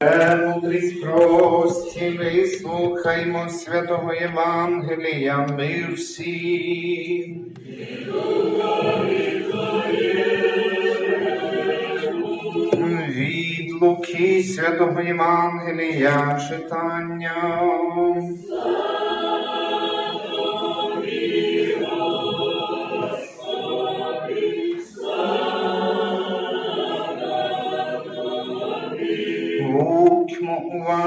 Мудрість прості, вислухаймо святого Євангелія, мир всім. Від Луки святого Євангелія читання.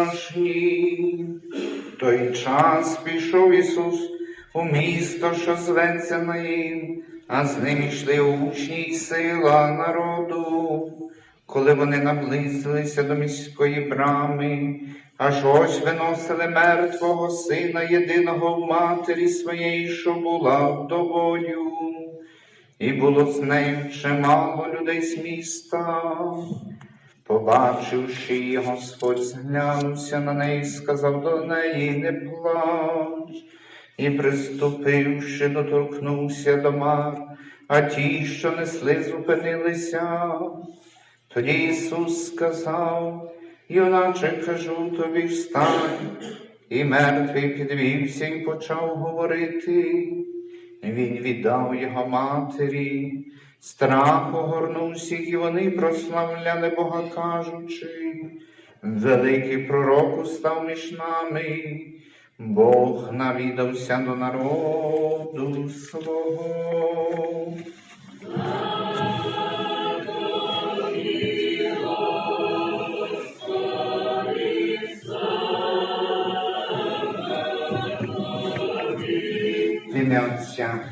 В той час пішов Ісус у місто, що зветься Наїм, а з ним йшли учні й сила народу. Коли вони наблизилися до міської брами, аж ось виносили мертвого сина єдиного в матері своєї, що була вдовою. І було з нею чимало людей з міста. Побачивши її, Господь зглянувся на неї, сказав до неї, не плач, і приступивши, доторкнувся до мар, а ті, що несли, зупинилися. Тоді Ісус сказав, юначе кажу тобі, встань, і мертвий підвівся і почав говорити. Він віддав його матері, страх огорнув всіх, і вони прославляли Бога, кажучи, великий пророк став між нами, Бог навідався до народу свого. Отця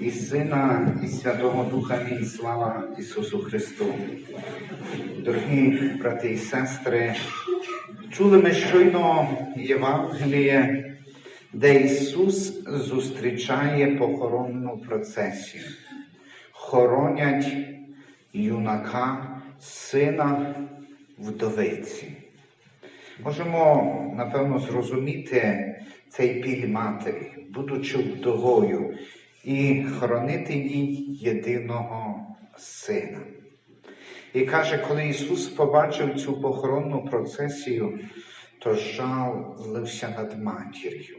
і Сина, і Святого Духа і слава Ісусу Христу. Дорогі брати і сестри, чули ми щойно Євангеліє, де Ісус зустрічає похоронну процесію. Хоронять юнака, сина вдовиці. Можемо, напевно, зрозуміти цей біль матері, будучи вдовою, і хоронити їй єдиного сина. І каже, коли Ісус побачив цю похоронну процесію, то жал злився над матір'ю.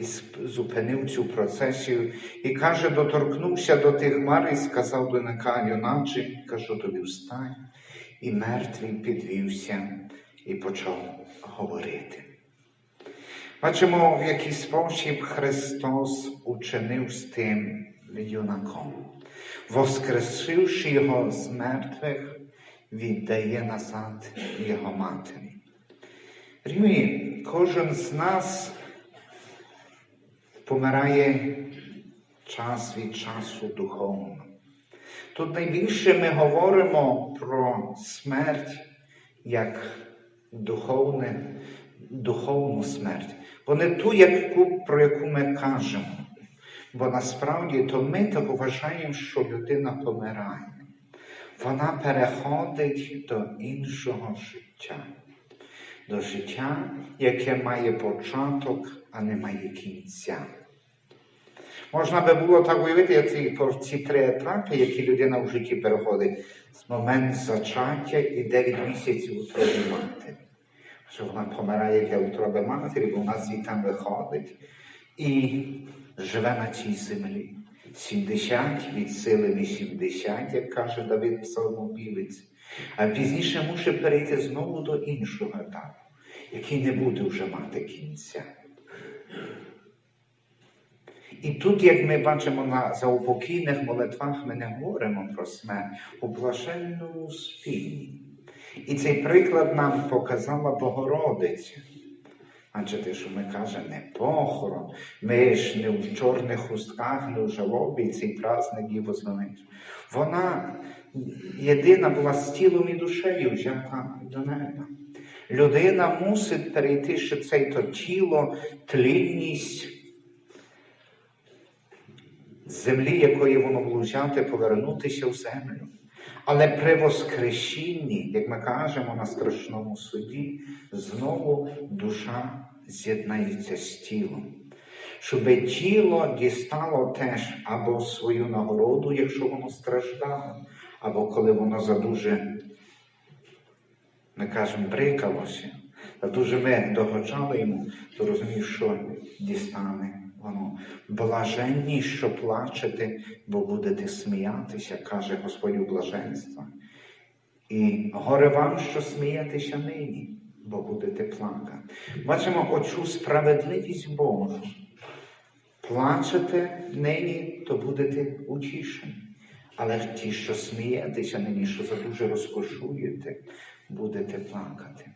І зупинив цю процесію і каже, доторкнувся до тих мар і сказав до юнака, юначе, кажу тобі, встань, і мертвий підвівся і почав говорити. Бачимо, в який спосіб Христос учинив з тим юнаком. Воскресивши його з мертвих, віддає назад його матері. Рівні, кожен з нас помирає час від часу духовно. Тут найбільше ми говоримо про смерть як духовне, духовну смерть, бо не ту, яку, про яку ми кажемо. Бо насправді то ми так вважаємо, що людина помирає. Вона переходить до іншого життя, до життя, яке має початок, а не має кінця. Можна би було так уявити, ці, ці три етапи, які людина в житті переходить з момент зачаття і 9 місяців утроби Що вона помирає для утроби матері, бо вона звідти виходить і живе на цій землі. 70 від сили 80, як каже Давид Псалмопівець, а пізніше мусить перейти знову до іншого етапу, який не буде вже мати кінця. І тут, як ми бачимо на заупокійних молитвах, ми не говоримо про смерть у блаженному спільні. І цей приклад нам показала Богородиця. Бачите, що ми кажемо не похорон, ми ж не в чорних хустках, не в жалобі, і цей праздник її вознавич. Вона єдина була з тілом і душею взята до неба. Людина мусить перейти ще цей то тіло, тлінність землі, якої воно було взяти, повернутися в землю. Але при Воскресінні, як ми кажемо на страшному суді, знову душа з'єднається з тілом. Щоб тіло дістало теж або свою нагороду, якщо воно страждало, або коли воно задуже Ми кажемо, брикалося. Та дуже ми догоджали йому, то розумів, що дістане воно. Блаженні, що плачете, бо будете сміятися, каже Господь у блаженства. І горе вам, що смієтеся нині, бо будете плакати. Бачимо оцю справедливість Божу. Плачете нині, то будете утішені. Але ті, що смієтеся нині, що за дуже розкошуєте, будете плакати.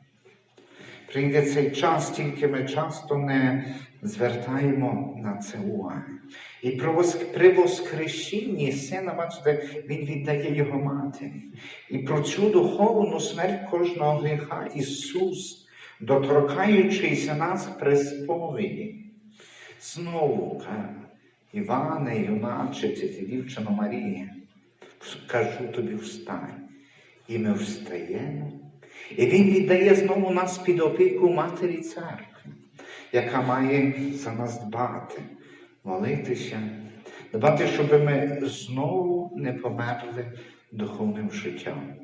Прийде цей час, тільки ми часто не звертаємо на це уваги. І при воскресінні сина, бачите, він віддає його матері. І про цю духовну смерть кожного гріха Ісус, доторкаючися нас при сповіді, знову Іване, юначиці, ти дівчино Марія, кажу тобі встань. І ми встаємо. І Він віддає знову нас під опіку Матері Церкви, яка має за нас дбати, молитися, дбати, щоб ми знову не померли духовним життям.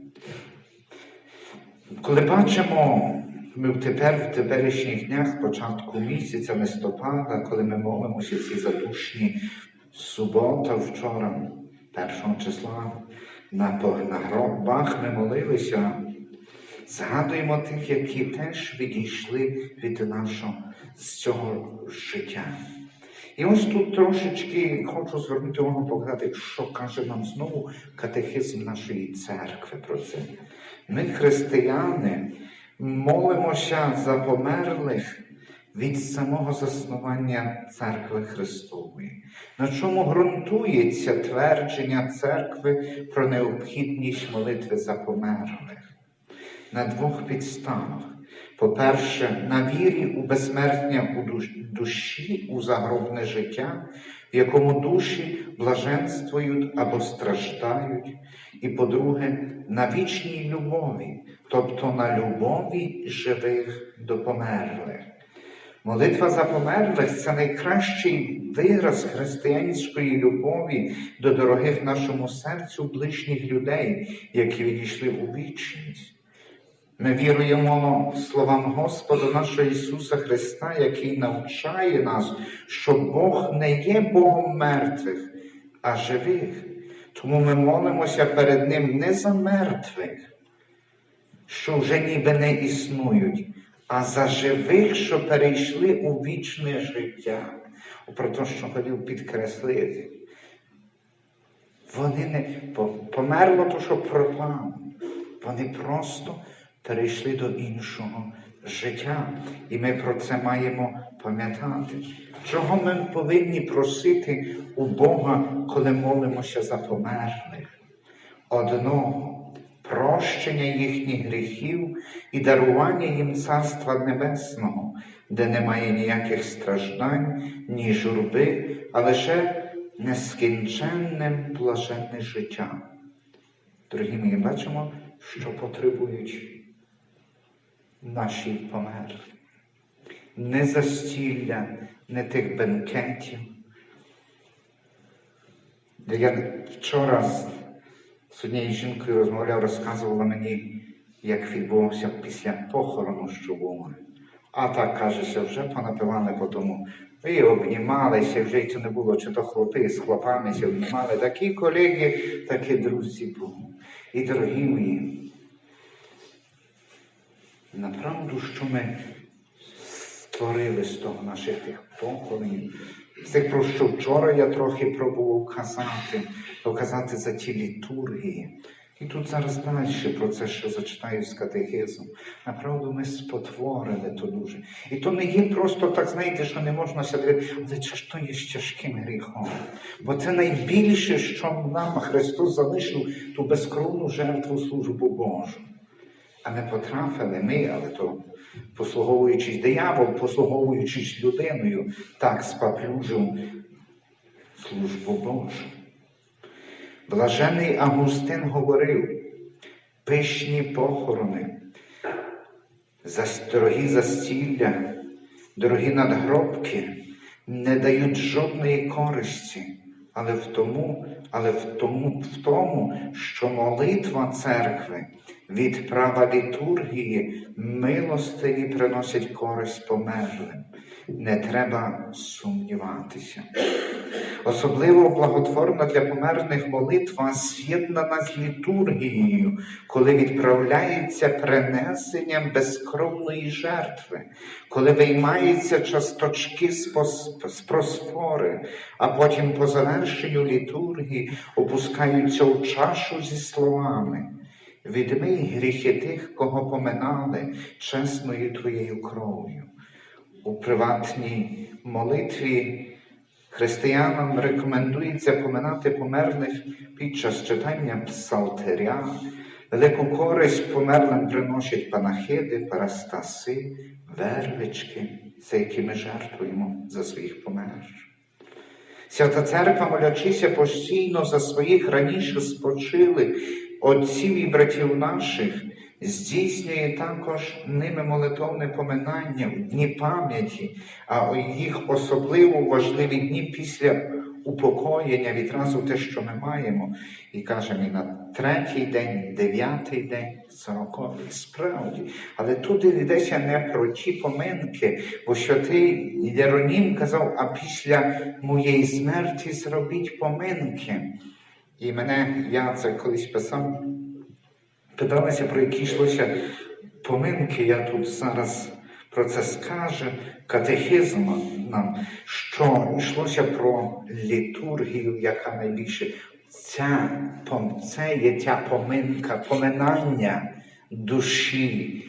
Коли бачимо, ми тепер в теперішніх днях, початку місяця листопада, коли ми молимося ці задушні субота вчора, першого числа, на, на гробах ми молилися. Згадуємо тих, які теж відійшли від нашого з цього життя. І ось тут трошечки хочу звернути увагу показати, що каже нам знову катехизм нашої церкви про це. Ми, християни, молимося за померлих від самого заснування церкви Христової. На чому ґрунтується твердження церкви про необхідність молитви за померлих? На двох підставах. По-перше, на вірі у безсмертня у душі, у загробне життя, в якому душі блаженствують або страждають. І по-друге, на вічній любові, тобто на любові живих до померлих. Молитва за померлих це найкращий вираз християнської любові до дорогих нашому серцю ближніх людей, які відійшли у вічність. Ми віруємо словам Господа нашого Ісуса Христа, який навчає нас, що Бог не є Богом мертвих, а живих. Тому ми молимося перед Ним не за мертвих, що вже ніби не існують, а за живих, що перейшли у вічне життя. Про те, що хотів підкреслити. Вони не померло то, що пропало. Вони просто перейшли до іншого життя. І ми про це маємо пам'ятати. Чого ми повинні просити у Бога, коли молимося за померлих? Одного прощення їхніх гріхів і дарування їм Царства Небесного, де немає ніяких страждань, ні журби, а лише нескінченне блаженне життя. Дорогі мої, бачимо, що потребують наші померлі. Не застілля, не тих бенкетів. Я вчора з, однією жінкою розмовляв, розказувала мені, як відбувався після похорону, що було. А так кажеться, вже понапивали по тому. І обнімалися, вже й це не було, чи то хлопи з хлопами обнімали. Такі колеги, такі друзі були. І дорогі мої, направду, що ми створили з того наших тих поколінь. З тих, про що вчора я трохи пробував казати, показати за ті літургії. І тут зараз далі про це, що зачитаю з катехизму. Направду ми спотворили то дуже. І то не є просто так, знаєте, що не можна сидіти, але чи ж то є з тяжким гріхом? Бо це найбільше, що нам Христос залишив ту безкровну жертву службу Божу. А не потрапили ми, але то послуговуючись диявол, послуговуючись людиною, так спаплюжив службу Божу. Блажений Августин говорив, пишні похорони, дорогі застілля, дорогі надгробки не дають жодної користі, але в тому, але в тому, в тому, що молитва церкви відправа літургії милостиві приносять користь померлим. Не треба сумніватися. Особливо благотворна для померлих молитва з'єднана з літургією, коли відправляється принесенням безкровної жертви, коли виймаються часточки з просфори, а потім по завершенню літургії опускаються у чашу зі словами. Відмий гріхи тих, кого поминали чесною твоєю кров'ю. У приватній молитві християнам рекомендується поминати померлих під час читання псалтеря. Велику користь померлим приносять панахиди, парастаси, вервички, це які ми жертвуємо за своїх померлих. Свята Церква, молячися постійно за своїх раніше спочилих отців і братів наших, здійснює також ними молитовне поминання в дні пам'яті, а у їх особливо важливі дні після упокоєння відразу те, що ми маємо, і кажемо і на третій день, дев'ятий день, сороковий, справді. Але тут йдеться не про ті поминки, бо святий Єронім казав, а після моєї смерті зробіть поминки. І мене, я це колись писав, питалися, про які йшлося поминки. Я тут зараз про це скажу. Катехизм нам, що йшлося про літургію, яка найбільше. Ця, це є ця поминка, поминання душі,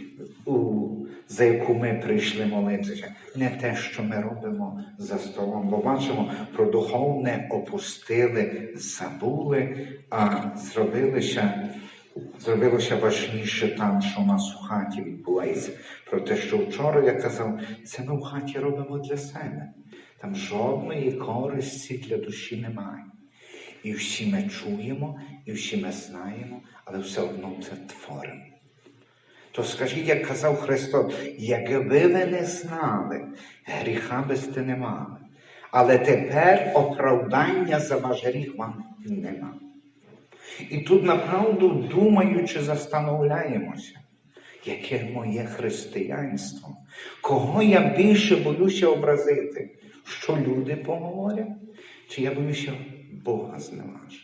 у, за яку ми прийшли молитися. Не те, що ми робимо за столом, бо бачимо, про духовне опустили, забули, а зробилося Зробилося важніше там, що у нас у хаті відбувається. Про те, що вчора я казав, це ми в хаті робимо для себе. Там жодної користі для душі немає. І всі ми чуємо, і всі ми знаємо, але все одно це творимо. То скажіть, як казав Христос, якби ви не знали, гріха би сте не мали. Але тепер оправдання за ваш гріх вам нема. І тут направду, думаючи, застановляємося, яке моє християнство, кого я більше боюся образити, що люди поговорять, чи я боюся Бога зневажити.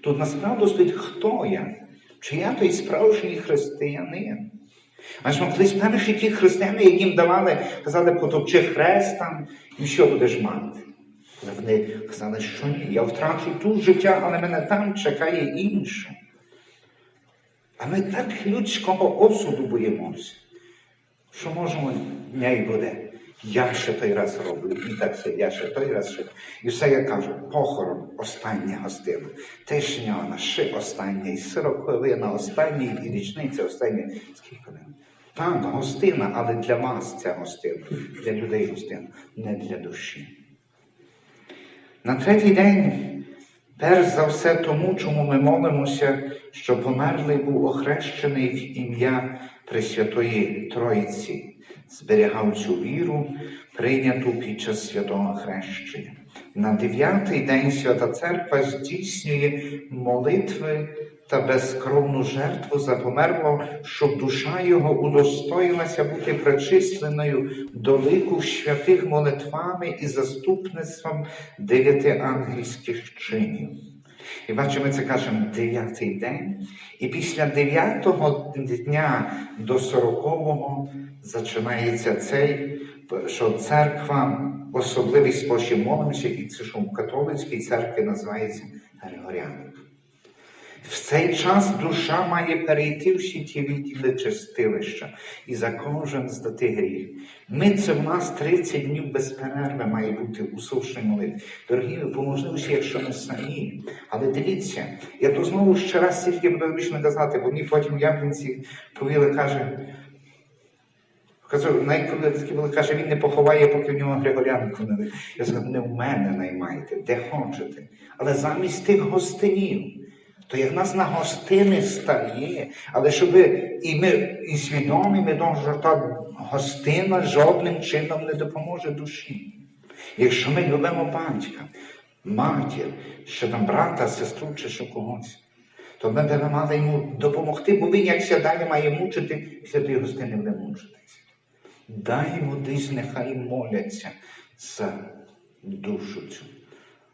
Тут насправді хто я, чи я той справжній християнин. Ми колись перші ті християни, яким давали, казали, потопчи хрест там, і що будеш мати. Але вони казали, що ні, я втрачу тут життя, але мене там чекає інше. А ми так людського осуду боїмося, що можемо дня й буде. Я ще той раз роблю, і так все, я ще той раз ще. І все я кажу, похорон, остання гостина. Тишня ще остання, і сороковина остання, і річниця остання. Скільки не? Там гостина, але для вас ця гостина, для людей гостина, не для душі. На третій день, перш за все тому, чому ми молимося, що померлий був охрещений в ім'я Пресвятої Троїці, зберігав цю віру, прийняту під час святого хрещення. На дев'ятий день Свята Церква здійснює молитви та безкровну жертву за померлого, щоб душа його удостоїлася бути причисленою до лику святих молитвами і заступництвом дев'яти ангельських чинів. І бачимо, це кажемо дев'ятий день. І після дев'ятого дня до сорокового починається цей, що церква особливий спосіб молимося, і це що в католицькій церкві називається Григоріанка. В цей час душа має перейти всі ті відділи чистилища і за кожен здати гріх. Ми це в нас 30 днів без перерви має бути у сушній молитві. Дорогі, ви, можливості, якщо ми самі. Але дивіться, я то знову ще раз тільки буду вічно казати, бо мені потім яблінці повіли, каже. Кажу, коли каже, він не поховає, поки в нього Григорянку не. Я сказав, не в мене наймайте, де хочете. Але замість тих гостинів, то як нас на гостини стає, але щоб і ми і свідомі, ми думаємо, що та гостина жодним чином не допоможе душі. Якщо ми любимо батька, матір, що там брата, сестру чи що когось, то ми б мали йому допомогти, бо він як далі має мучити, святий гостини буде мучитися. Дай йому десь нехай моляться за душу цю.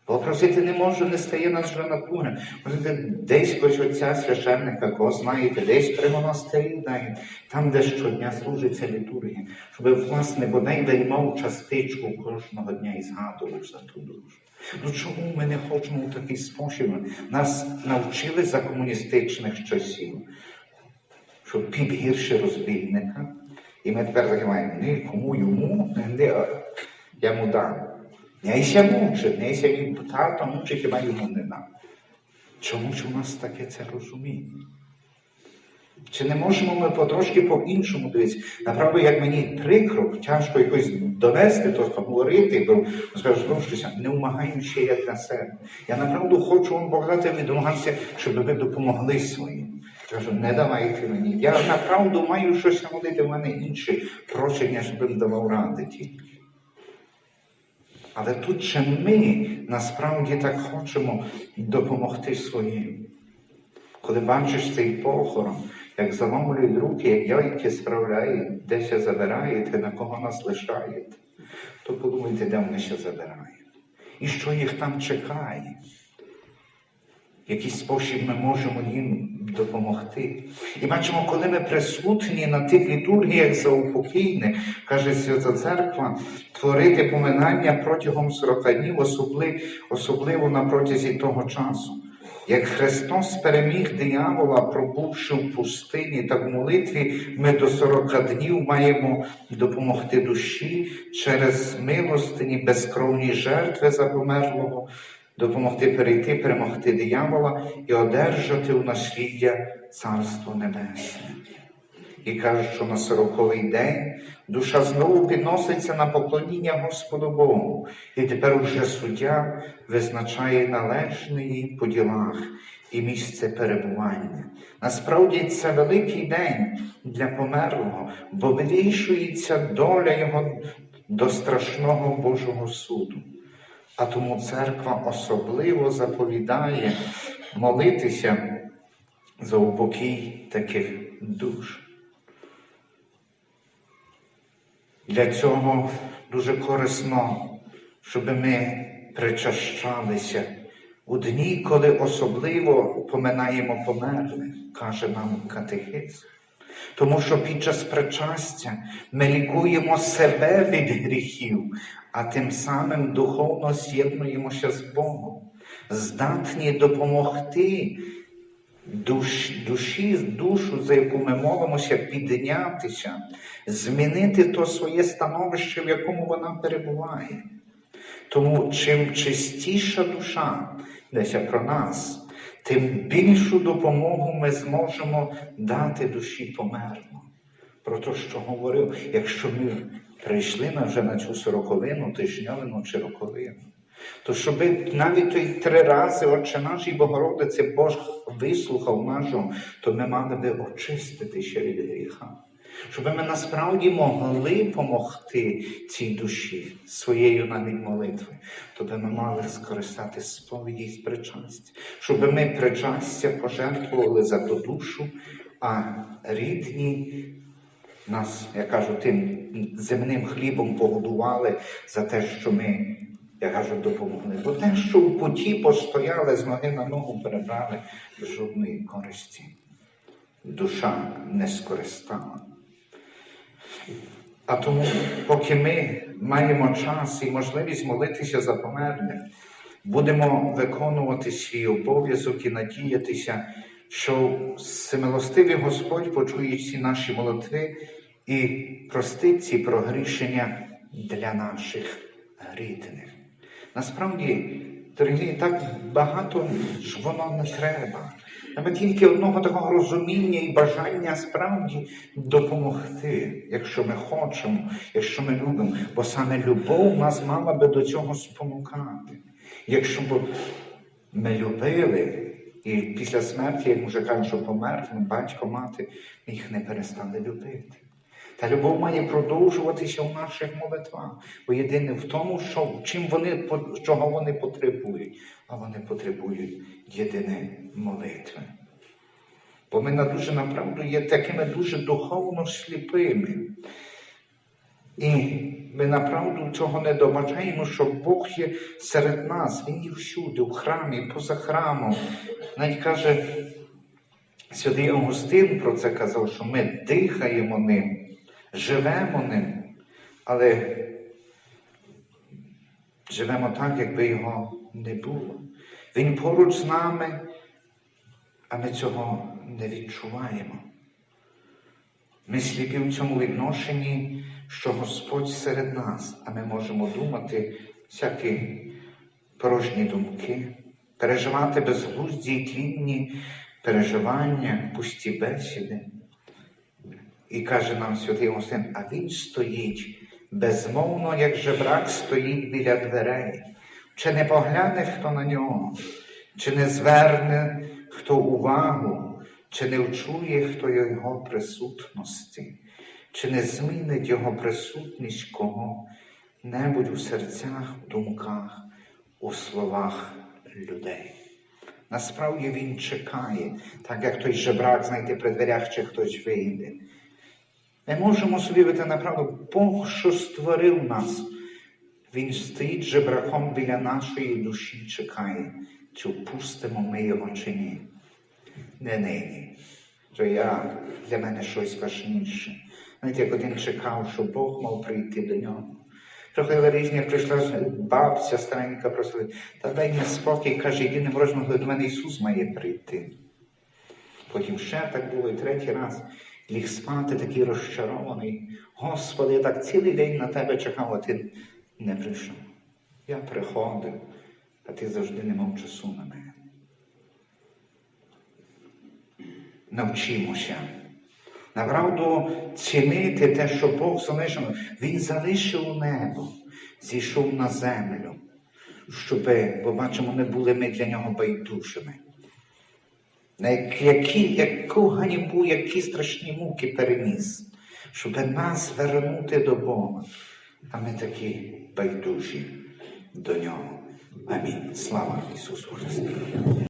Бо просити не можу, не стає нас вже напруги. Можете десь хоч отця священника, кого знаєте, десь при монастирі дають, там, де щодня служиться літургія, щоб, власне, бодай виймав частичку кожного дня і згадував за ту душу. Ну чому ми не хочемо в такий спосіб? Нас навчили за комуністичних часів, що піп гірше розбійника. І ми тепер таке маємо, не кому йому, я йому дам. Нейся мучить, нейся він тато мучить, хіба йому не дам. Чому ж у нас таке це розуміння? Чи не можемо ми потрошки по-іншому дивитися? Направду, як мені прикро, тяжко якось довести, то говорити, бо ну, щось не вмагаючи я для себе. Я направду хочу вам богати відомагатися, щоб ви допомогли своїм. Кажу, не давайте мені. Я направду маю щось молити, в мене інше прощення, щоб давав ради тільки. Але тут чи ми насправді так хочемо допомогти своїм. Коли бачиш цей похорон, як заломлюють руки, як яйки справляють, де ще забираєте, на кого нас лишаєте, то подумайте, де вони ще забирають. І що їх там чекає. Який спосіб ми можемо їм допомогти. І бачимо, коли ми присутні на тих літургіях за упокійних, каже Свята Церква, творити поминання протягом 40 днів, особливо на протязі того часу. Як Христос переміг диявола, пробувши в пустині та в молитві, ми до 40 днів маємо допомогти душі через милостині, безкровні жертви за померлого, допомогти перейти, перемогти диявола і одержати у насліддя Царство Небесне. І кажуть, що на сороковий день душа знову підноситься на поклоніння Господу Богу. І тепер уже суддя визначає належне по ділах і місце перебування. Насправді це великий день для померлого, бо вирішується доля його до страшного Божого суду. А тому церква особливо заповідає молитися за упокій таких душ. Для цього дуже корисно, щоб ми причащалися у дні, коли особливо поминаємо померлих, каже нам катехизм. Тому що під час причастя ми лікуємо себе від гріхів, а тим самим духовно з'єднуємося з Богом, здатні допомогти душ, душі, душу, за яку ми молимося, піднятися, змінити то своє становище, в якому вона перебуває. Тому чим чистіша душа, йдеться про нас, тим більшу допомогу ми зможемо дати душі померло. Про те, що говорив, якщо ми прийшли на вже на цю сороковину, тижньовину чи роковину, то щоб навіть той три рази Отче наш і Богородице Бог вислухав нашого, то ми мали би очиститися від гріха. Щоб ми насправді могли допомогти цій душі своєю навіть молитвою, то би ми мали скористати сповіді і причастя. Щоб ми причастя пожертвували за ту душу, а рідні нас, я кажу, тим земним хлібом погодували за те, що ми, я кажу, допомогли. Бо те, що в путі постояли, з ноги на ногу перебрали, жодної користі. Душа не скористала. А тому, поки ми маємо час і можливість молитися за померлих, будемо виконувати свій обов'язок і надіятися, що всемилостивий Господь почує всі наші молитви і простить ці прогрішення для наших рідних. Насправді, дорогі, так багато ж воно не треба. Нам тільки одного такого розуміння і бажання справді допомогти, якщо ми хочемо, якщо ми любимо. Бо саме любов нас мала би до цього спонукати. Якщо б ми любили, і після смерті, як вже кажуть, що померли, батько, мати, їх не перестали любити. Та любов має продовжуватися в наших молитвах. Бо єдине в тому, що чим вони, чого вони потребують, а вони потребують єдине молитви. Бо ми на дуже направду є такими дуже духовно сліпими. І ми направду цього не добачаємо, що Бог є серед нас, Він є всюди, в храмі, поза храмом. Навіть каже, святий Августин про це казав, що ми дихаємо ним, живемо ним, але живемо так, якби його не було. Він поруч з нами, а ми цього не відчуваємо. Ми сліпі в цьому відношенні, що Господь серед нас, а ми можемо думати всякі порожні думки, переживати безглузді і тлінні переживання, пусті бесіди. І каже нам святий Гостин, а він стоїть безмовно, як жебрак стоїть біля дверей. Чи не погляне хто на нього, чи не зверне хто увагу, чи не вчує хто його присутності, чи не змінить його присутність кого-небудь у серцях, в думках, у словах людей. Насправді він чекає, так як той жебрак, знаєте, при дверях чи хтось вийде. Ми можемо собі вити направду, Бог, що створив нас, Він стоїть жебраком біля нашої душі, чекає, чи впустимо ми його чи ні. Не нині. То я для мене щось важніше. Знаєте, як один чекав, що Бог мав прийти до нього. Трохи різні прийшла бабця старенька, просила, та дай мені спокій, каже, єдиним розмогли до мене Ісус має прийти. Потім ще так було, і третій раз ліг спати такий розчарований. Господи, я так цілий день на тебе чекав, а ти не прийшов. Я приходив, а ти завжди не мав часу на мене. Навчимося. Направду цінити те, що Бог залишив. Він залишив небо, зійшов на землю, щоб, бо бачимо, не були ми для нього байдужими. На які, яку ганьбу, які страшні муки переніс, щоб нас вернути до Бога. А ми такі байдужі до нього. Амінь. Слава Ісусу Христу!